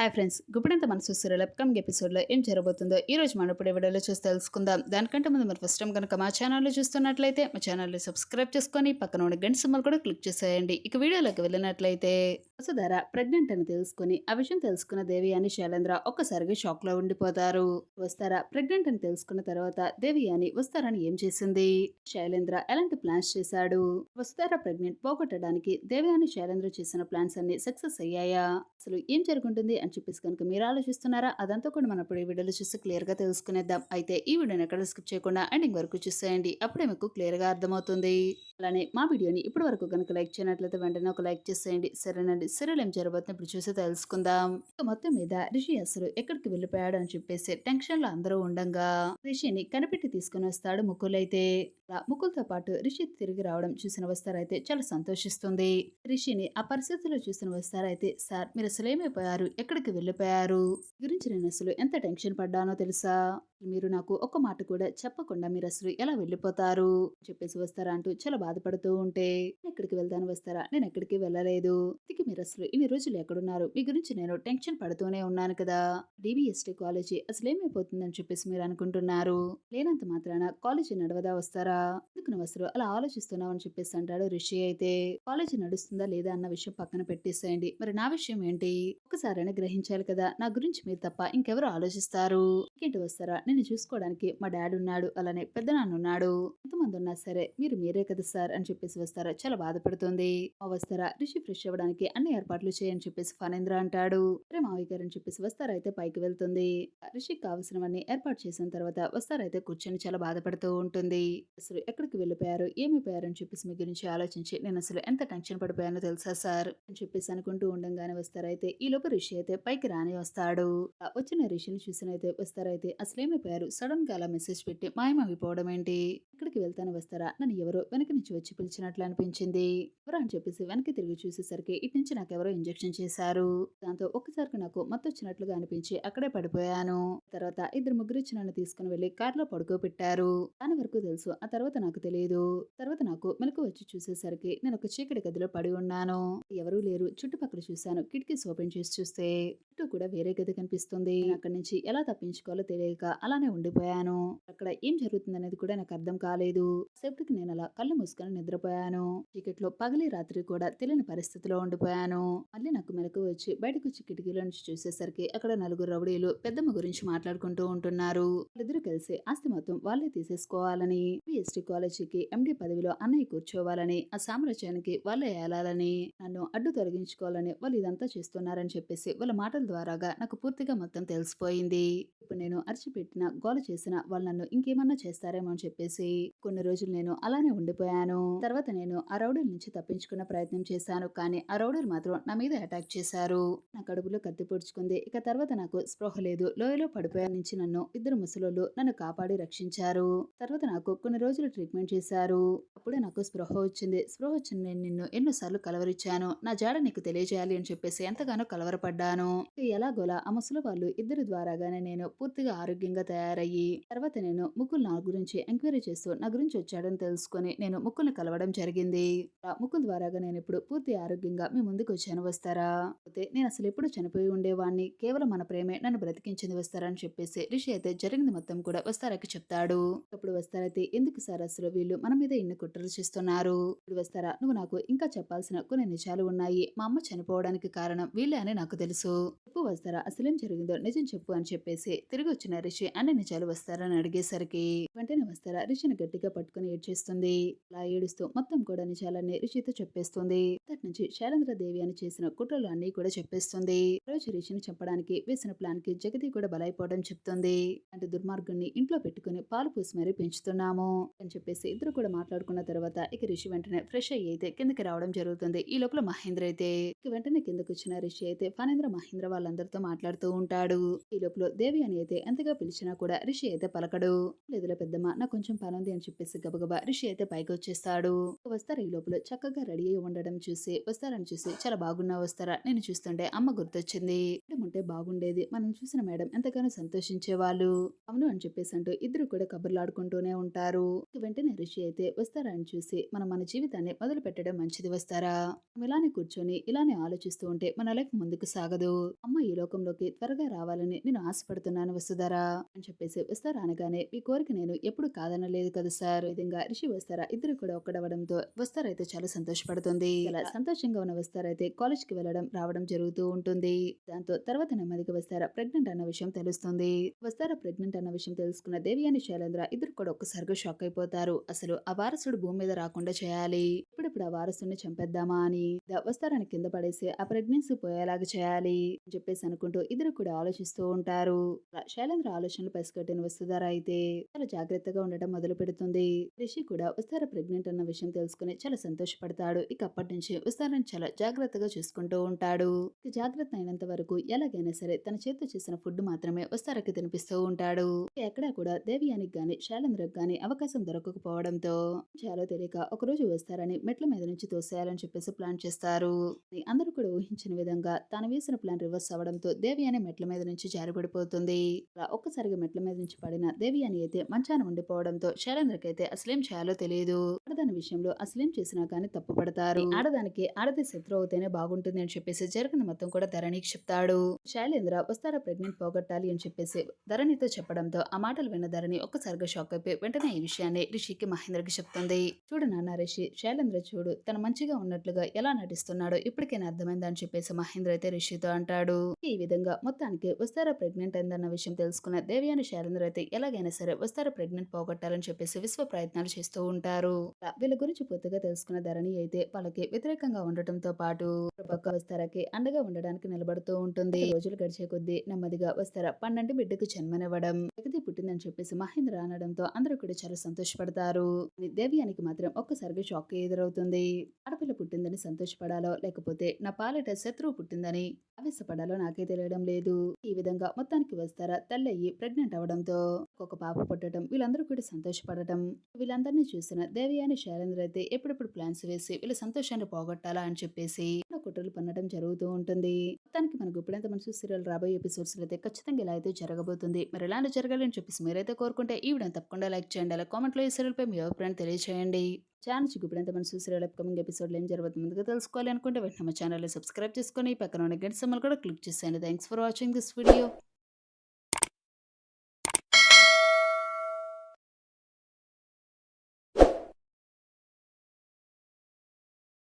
Hi friends గుప్పిడంత మనసు serial upcoming ఎపిసోడ్లో ఏం జరగబోతుందో ఈ రోజు మనం ఇప్పుడు వీడియోలో చూసి తెలుసుకుందాం. దానికంటే ముందు మీరు ఫస్ట్ టైం కనుక మా ఛానల్లో చూస్తున్నట్లయితే మా ఛానల్ని సబ్స్క్రైబ్ చేసుకొని పక్కన ఉన్న గంట సింబల్ కూడా క్లిక్ చేసేయండి. ఇక వీడియోలోకి వెళ్ళినట్లయితే వసుధార ప్రెగ్నెంట్ అని తెలుసుకుని ఆ విషయం తెలుసుకున్న దేవి అని శైలేంద్ర ఒక్కసారిగా షాక్లో ఉండిపోతారు. వస్తారా ప్రెగ్నెంట్ అని తెలుసుకున్న తర్వాత దేవి అని వస్తారని ఏం చేసింది? శైలేంద్ర ఎలాంటి ప్లాన్స్ చేశాడు? వస్తారా ప్రెగ్నెంట్ పోగొట్టడానికి దేవి అని శైలేంద్ర చేసిన ప్లాన్స్ అన్ని సక్సెస్ అయ్యాయా? అసలు ఏం జరుగుంటుంది? అని చెప్పేసి కనుక మీరు ఆలోచిస్తున్నారా? అదంతా కూడా మనం ఇప్పుడు ఈ వీడియోలో చూసి క్లియర్గా తెలుసుకునేద్దాం. అయితే ఈ వీడియోని ఎక్కడ స్కిప్ చేయకుండా ఎండింగ్ వరకు చూసేయండి. అప్పుడే మీకు క్లియర్గా అర్థమవుతుంది. అలానే మా వీడియోని ఇప్పటి వరకు కనుక లైక్ చేయనట్లయితే వెంటనే ఒక లైక్ చేసేయండి. సరేనండి. సరేలు ఏం జరగబోతుంది ఇప్పుడు చూసి తెలుసుకుందాం. ఇక మొత్తం మీద రిషి అసలు ఎక్కడికి వెళ్ళిపోయాడు అని చెప్పేసి టెన్షన్లో అందరూ ఉండంగా రిషిని కనిపెట్టి తీసుకుని వస్తాడు ముక్కులైతే అలా ముకుల్తో పాటు రిషి తిరిగి రావడం చూసిన వస్తారైతే చాలా సంతోషిస్తుంది. రిషిని ఆ పరిస్థితిలో చూసిన వస్తారైతే సార్ మీరు అసలు ఏమైపోయారు ఎక్కడికి వెళ్ళిపోయారు? గురించి నేను అసలు ఎంత టెన్షన్ పడ్డానో తెలుసా? మీరు నాకు ఒక్క మాట కూడా చెప్పకుండా మీరు అసలు ఎలా వెళ్ళిపోతారు? చెప్పేసి వస్తారా అంటూ చాలా బాధపడుతూ ఉంటే "నేను ఎక్కడికి వెళ్తాను వస్తారా? నేను ఎక్కడికి వెళ్ళలేదు. ఇంతకీ మీరు అసలు ఇన్ని రోజులు ఎక్కడున్నారు? మీ గురించి నేను టెన్షన్ పడుతూనే ఉన్నాను కదా! డిబిఎస్టీ కాలేజీ అసలు ఏమైపోతుందని చెప్పేసి మీరు అనుకుంటున్నారు? లేనంత మాత్రాన కాలేజీ నడవదా వస్తారా? ఎందుకు నువ్వు అసలు అలా ఆలోచిస్తున్నావు? అని చెప్పేసి అంటాడు రిషి అయితే. కాలేజీ నడుస్తుందా లేదా అన్న విషయం పక్కన పెట్టేసేయండి. మరి నా విషయం ఏంటి? ఒకసారైనా గ్రహించాలి కదా! నా గురించి మీరు తప్ప ఇంకెవరు ఆలోచిస్తారు? ఇంకేంటి వస్తారా? నేను చూసుకోవడానికి మా డాడీ ఉన్నాడు అలానే పెద్ద నాన్న ఉన్నాడు. ఎంతమంది ఉన్నా సరే మీరు మీరే కదా సార్ అని చెప్పేసి వస్తారా? చాలా బాధపడుతుంది. మా వస్తారా? రిషి ఫ్రెష్ అవ్వడానికి అన్ని ఏర్పాట్లు చేయని చెప్పేసి ఫనేంద్ర అంటాడు. సరే మావయ్య గారు అని చెప్పేసి వస్తారా అయితే పైకి వెళ్తుంది. రిషికి కావలసినవన్నీ ఏర్పాటు చేసిన తర్వాత వస్తారైతే కూర్చొని చాలా బాధపడుతూ ఉంటుంది. అసలు ఎక్కడికి వెళ్ళిపోయారు? ఏమైపోయారు అని చెప్పేసి మీ గురించి ఆలోచించి నేను అసలు ఎంత టెన్షన్ పడిపోయానో తెలుసా సార్? అని చెప్పేసి అనుకుంటూ ఉండంగానే వస్తారైతే ఈ లోపు రిషి అయితే పైకి రాని వస్తాడు. ఆ వచ్చిన రిషిని చూసినైతే వస్తారైతే అసలేమి ఏమైపోయారు సడన్గా అలా మెసేజ్ పెట్టి మాయమైపోవడం ఏంటి ఎక్కడికి వెళ్తాను వస్తారా? నన్ను ఎవరో వెనక నుంచి వచ్చి పిలిచినట్లు అనిపించింది. ఎవరు అని చెప్పేసి వెనక్కి తిరిగి చూసేసరికి ఇటు నుంచి నాకు ఎవరో ఇంజెక్షన్ చేశారు. దాంతో ఒక్కసారికి నాకు మత్తు వచ్చినట్లుగా అనిపించి అక్కడే పడిపోయాను. తర్వాత ఇద్దరు ముగ్గురు నన్ను తీసుకుని వెళ్ళి కారులో పడుకోబెట్టారు. దాని వరకు తెలుసు ఆ తర్వాత నాకు తెలియదు. తర్వాత నాకు మెలకు వచ్చి చూసేసరికి నేను ఒక చీకటి గదిలో పడి ఉన్నాను. ఎవరూ లేరు. చుట్టుపక్కల చూశాను. కిటికీస్ ఓపెన్ చేసి చూస్తే చుట్టూ కూడా వేరే గది కనిపిస్తుంది. అక్కడి నుంచి ఎలా తప్పించుకోవాలో తెలియక అలానే ఉండిపోయాను. అక్కడ ఏం జరుగుతుందనేది కూడా నాకు అర్థం కాదు కాలేదు సేపటికి నేను అలా కళ్ళు మూసుకొని నిద్రపోయాను. చీకట్లో పగలి రాత్రి కూడా తెలియని పరిస్థితిలో ఉండిపోయాను. మళ్ళీ నాకు మెలకు వచ్చి బయటకు వచ్చి కిటికీలో నుంచి చూసేసరికి అక్కడ నలుగురు రౌడీలు పెద్దమ్మ గురించి మాట్లాడుకుంటూ ఉంటున్నారు. వాళ్ళిద్దరూ కలిసి ఆస్తి మొత్తం వాళ్ళే తీసేసుకోవాలని ఎస్టీ కాలేజీకి ఎండి పదవిలో అన్నయ్య కూర్చోవాలని ఆ సామ్రాజ్యానికి వాళ్ళే ఏలాలని నన్ను అడ్డు తొలగించుకోవాలని వాళ్ళు ఇదంతా చేస్తున్నారని చెప్పేసి వాళ్ళ మాటల ద్వారాగా నాకు పూర్తిగా మొత్తం తెలిసిపోయింది. ఇప్పుడు నేను అరిచిపెట్టిన గోల చేసిన వాళ్ళు నన్ను ఇంకేమన్నా చేస్తారేమో అని చెప్పేసి కొన్ని రోజులు నేను అలానే ఉండిపోయాను. తర్వాత నేను ఆ రౌడర్ నుంచి తప్పించుకున్న ప్రయత్నం చేశాను. కానీ ఆ రౌడర్ మాత్రం నా మీద అటాక్ చేశారు. నా కడుపులో కత్తి పొడుచుకుంది. ఇక తర్వాత నాకు స్పృహ లేదు. లోయలో పడిపోయా నుంచి నన్ను ఇద్దరు ముసలోళ్ళు నన్ను కాపాడి రక్షించారు. తర్వాత నాకు కొన్ని రోజులు ట్రీట్మెంట్ చేశారు. అప్పుడే నాకు స్పృహ వచ్చింది. స్పృహ వచ్చిన నేను నిన్ను ఎన్నోసార్లు కలవరిచ్చాను. నా జాడ నీకు తెలియజేయాలి అని చెప్పేసి ఎంతగానో కలవరపడ్డాను. ఎలాగోలా ఆ ముసలి వాళ్ళు ఇద్దరి ద్వారాగానే నేను పూర్తిగా ఆరోగ్యంగా తయారయ్యి తర్వాత నేను ముక్కులు నా గురించి ఎంక్వైరీ చేస్తూ నా గురించి వచ్చాడని తెలుసుకొని నేను ముక్కుల్ని కలవడం జరిగింది. ఆ ముక్కుల ద్వారాగా నేను ఇప్పుడు పూర్తి ఆరోగ్యంగా మీ ముందుకు వచ్చాను. వస్తారా? అయితే నేను అసలు ఎప్పుడు చనిపోయి ఉండేవాడిని కేవలం మన ప్రేమే నన్ను బ్రతికించింది వస్తారా అని చెప్పేసి రిషి అయితే జరిగింది మొత్తం కూడా వస్తారాకి చెప్తాడు. అప్పుడు వస్తారైతే ఎందుకు సార్ అసలు వీళ్ళు మన మీద ఇన్ని కుట్రలు చేస్తున్నారు? ఇప్పుడు వస్తారా? నువ్వు నాకు ఇంకా చెప్పాల్సిన కొన్ని నిజాలు ఉన్నాయి. మా అమ్మ చనిపోవడానికి కారణం వీళ్ళే అని నాకు తెలుసు. చెప్పు వస్తారా? అసలేం జరిగిందో నిజం చెప్పు అని చెప్పేసి తిరిగి వచ్చిన రిషి అన్ని నిజాలు వస్తారని అడిగేసరికి వెంటనే వస్తారా? రిషిని గట్టిగా పట్టుకుని ఏడ్చేస్తుంది. అలా ఏడుస్తూ మొత్తం కూడా చాలా రిషితో చెప్పేస్తుంది. అక్కడి నుంచి శైలేంద్ర దేవి అని చేసిన కుట్రలు అన్ని కూడా చెప్పేస్తుంది. రోజు రిషిని చంపడానికి వేసిన ప్లాన్కి జగతి కూడా బలైపోవడం చెప్తుంది. అంటే దుర్మార్గుణ్ణి ఇంట్లో పెట్టుకుని పాలు పూసి మరీ పెంచుతున్నాము అని చెప్పేసి ఇద్దరు కూడా మాట్లాడుకున్న తర్వాత ఇక రిషి వెంటనే ఫ్రెష్ అయ్యి అయితే కిందకి రావడం జరుగుతుంది. ఈ లోపల మహేంద్ర అయితే ఇక వెంటనే కిందకు వచ్చిన రిషి అయితే ఫనేంద్ర మహేంద్ర వాళ్ళందరితో మాట్లాడుతూ ఉంటాడు. ఈ లోపల దేవి అని అయితే ఎంతగా పిలిచినా కూడా రిషి అయితే పలకడు. లేదులే పెద్దమ్మ నాకు కొంచెం పని ఉంది అని చెప్పేసి గబగబా రిషి అయితే పైకి వచ్చేస్తాడు. వస్తారు ఈ లోపల. చక్కగా రెడీ అయి ఉండడం చూసి వస్తారని చూసి చాలా బాగున్నా వస్తారా? నేను చూస్తుంటే అమ్మ గుర్తొచ్చింది. ఉంటే బాగుండేది. మనం చూసిన మేడం ఎంతగానో సంతోషించేవాళ్ళు. అవును అని చెప్పేసి అంటూ ఇద్దరు కూడా కబుర్లాడుకుంటూనే ఉంటారు. వెంటనే రిషి అయితే వస్తారా అని చూసి మనం మన జీవితాన్ని మొదలు పెట్టడం మంచిది వస్తారా? ఇలానే కూర్చొని ఇలానే ఆలోచిస్తూ ఉంటే మన లైఫ్ ముందుకు సాగదు. అమ్మ ఈ లోకంలోకి త్వరగా రావాలని నేను ఆశపడుతున్నాను వసుధారా అని చెప్పేసి వస్తారా అనగానే మీ కోరిక నేను ఎప్పుడు కాదనలేదు కదా సార్? విధంగా రిషి వస్తారా? ఇద్దరు కూడా ఒక్కడవడంతో వస్తారైతే చాలా సంతోషపడుతుంది. ఇలా సంతోషంగా ఉన్న వస్తారైతే కాలేజ్కి వెళ్ళడం రావడం జరుగుతూ ఉంటుంది. దాంతో తర్వాత నెమ్మదిగా వస్తారా ప్రెగ్నెంట్ అన్న విషయం తెలుస్తుంది. వస్తారా ప్రెగ్నెంట్ అన్న విషయం తెలుసుకున్న దేవి అని శైలేంద్ర ఇద్దరు కూడా ఒక్కసారిగా షాక్ అయిపోతారు. అసలు ఆ వారసుడు భూమి మీద రాకుండా చేయాలి? ఇప్పుడిప్పుడు ఆ వారసుడిని చంపేద్దామా అని ద- వస్తారని కింద పడేసి ఆ ప్రెగ్నెన్సీ పోయేలాగా చేయాలి అని చెప్పేసి అనుకుంటూ ఇద్దరు కూడా ఆలోచిస్తూ ఉంటారు. శైలేంద్ర ఆలోచనలు పసిగట్టిన వసుధార అయితే? చాలా జాగ్రత్తగా ఉండటం మొదలు పెడుతుంది. రిషి కూడా విస్తార ప్రెగ్నెంట్ అన్న విషయం తెలుసుకుని చాలా సంతోషపడతాడు. ఇక అప్పటి నుంచి వస్తారని చాలా జాగ్రత్తగా చూసుకుంటూ ఉంటాడు. ఇక జాగ్రత్త అయినంత వరకు ఎలాగైనా సరే తన చేతితో చేసిన ఫుడ్ మాత్రమే విస్తారకి తినిపిస్తూ ఉంటాడు. ఎక్కడా కూడా దేవియానికి గాని శాలంద్రకు గాని అవకాశం దొరకకపోవడంతో చాలా తెలియక ఒకరోజు వస్తారని మెట్ల మీద నుంచి తోసేయాలని చెప్పేసి ప్లాన్ చేస్తారు. అందరూ కూడా ఊహించిన విధంగా తాను వేసిన ప్లాన్ రివర్స్ అవడంతో దేవి అనే మెట్ల మీద నుంచి జారిపడిపోతుంది. ఒక్కసారిగా మెట్ల మీద నుంచి పడిన దేవి అని అయితే మంచాన ఉండిపోవడంతో అయితే అసలేం చేయాలో తెలియదు ఆడదాని విషయంలో అసలేం చేసినా కానీ తప్పు పడతారు. ఆడదానికి ఆడది శత్రు అవుతేనే బాగుంటుంది అని చెప్పేసి జరిగిన మొత్తం కూడా ధరణికి చెప్తాడు. శైలేంద్ర వస్తారా ప్రెగ్నెంట్ పోగొట్టాలి అని చెప్పేసి ధరణితో చెప్పడంతో ఆ మాటలు విన్న ధరణి ఒక్కసారిగా షాక్ అయిపోయి వెంటనే ఈ విషయాన్ని రిషికి మహేంద్రకి చెప్తుంది. చూడు నాన్న రిషి శైలేంద్ర చూడు తను మంచిగా ఉన్నట్లుగా ఎలా నటిస్తున్నాడో ఇప్పటికైనా అర్థమైందా అని చెప్పేసి మహేంద్ర అయితే రిషితో అంటాడు. ఈ విధంగా మొత్తానికి వస్తారా ప్రెగ్నెంట్ అయిందన్న విషయం తెలుసుకున్న దేవియాని శైలేంద్ర అయితే ఎలాగైనా సరే వస్తారా ప్రెగ్నెంట్ పోగొట్టాలని చెప్పేసి విశ్వ ప్రయత్నాలు చేస్తూ ఉంటారు. వీళ్ళ గురించి పూర్తిగా తెలుసుకున్న ధరణి అయితే వాళ్ళకి వ్యతిరేకంగా ఉండటంతో పాటు పక్క వస్తారాకి అండగా ఉండడానికి నిలబడుతూ ఉంటుంది. రోజులు గడిచే కొద్దీ నెమ్మదిగా వస్తారా పన్నెండు బిడ్డకు జన్మనివ్వడం జగతి పుట్టిందని చెప్పేసి మహేంద్ర అనడంతో అందరూ కూడా చాలా సంతోషపడతారు. దేవ్యానికి దేవియానికి మాత్రం ఒక్కసారిగా షాక్ ఎదురవుతుంది. ఆడపిల్ల పుట్టిందని సంతోషపడాలో లేకపోతే నా పాలిట శత్రువు పుట్టిందని ఆవేశపడాలో నాకే తెలియడం లేదు. ఈ విధంగా మొత్తానికి వస్తారా తల్లయ్యి ప్రెగ్నెంట్ అవడంతో ఒక పాప పుట్టడం వీళ్ళందరూ కూడా సంతోషపడటం వీళ్ళందరినీ చూసిన దేవియాని శైలేంద్ర అయితే ఎప్పుడెప్పుడు ప్లాన్స్ వేసి వీళ్ళ సంతోషాన్ని పోగొట్టాలా అని చెప్పేసి కుట్రలు పన్నడం జరుగుతూ ఉంటుంది. మొత్తానికి మనకు ఇప్పుడైతే మనసు సీరియల్ రాబోయే ఎపిసోడ్స్ అయితే ఖచ్చితంగా ఇలా అయితే జరగబోతుంది. మరి ఎలాంటి జరగాలని చెప్పేసి మీరైతే కోరుకుంటే ఈ వీడియో తప్పకుండా లైక్ చేయండి. అలా కామెంట్లో ఈ సీరియల్ పై మీ అభిప్రాయం తెలియజేయండి ఛానల్ ఇప్పుడైతే మన సీరియల్ అప్కమింగ్ ఎపిసోడ్లో ఏం జరుగుతుంది ముందుగా తెలుసుకోవాలి అనుకుంటే వెంటనే మా ఛానల్ సబ్స్క్రైబ్ చేసుకొని పక్కన ఉన్న గంట సమ్మలు కూడా క్లిక్ చేసేయండి. Thanks for watching this video.